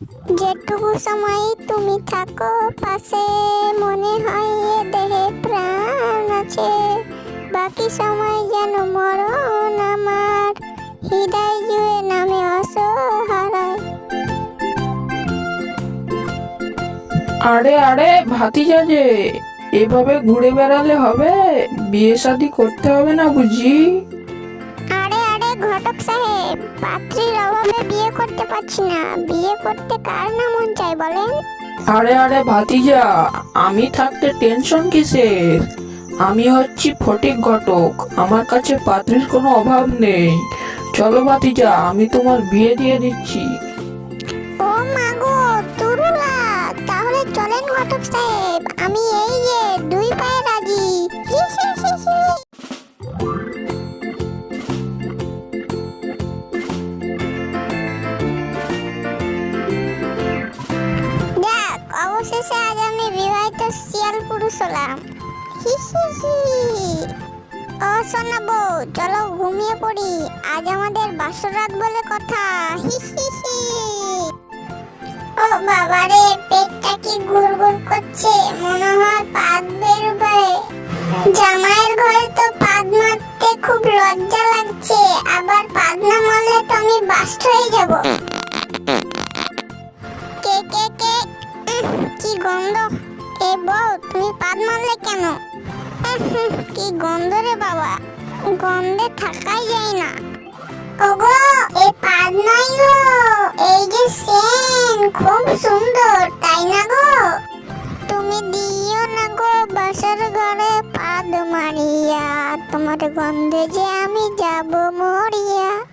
যেটুকু সময় তুমি থাকো, পাশে মনে হয় এ দেহে প্রাণ আছে। বাকি সময় যেন মরণ আমার, হৃদয় জুড়ে নামে অসহারায় আরে আরে, ভাতিজা যে, এভাবে ঘুরে বেড়ালে হবে? বিয়ে শাদি করতে হবে না বুঝি? ঘটক সাহেব পাত্রীর অভাবে বিয়ে করতে পারছি না। বিয়ে করতে কার না মন চাই বলেন? আরে আরে ভাতিজা আমি থাকতে টেনশন কিসের? আমি হচ্ছি ফটিক ঘটক আমার কাছে পাত্রীর কোনো অভাব নেই। চলো ভাতিজা আমি তোমার বিয়ে দিয়ে দিচ্ছি। ও মাগো তুরুলা তাহলে চলেন ঘটক সাহেব। অবশেষে আজ আমি বিবাহিত শিয়াল পুরুষ হলাম। হি ও সোনা চলো ঘুমিয়ে পড়ি। আজ আমাদের বাসরাত বলে কথা। হি হি ও বাবারে পেটটা কি গুড়গুড় করছে? মনে হয় পাদ বেরোবে জামাইয়ের ঘরে তো পাদ মারতে খুব লজ্জা লাগছে। আবার পাদ না মারলে তো আমি বাস্ট হয়ে যাব। কি গন্ধ? এ বউ, তুমি পাদ মারলে কেন? কি গন্ধ রে বাবা? গন্ধে থাকাই যায় না। ওগো, এ পাদ নাই গো। এই যে সেন, খুব সুন্দর, তাই না গো? তুমি দিও না গো বাসার ঘরে পাদ মারিয়া। তোমার গন্ধে যে আমি যাব মরিয়া।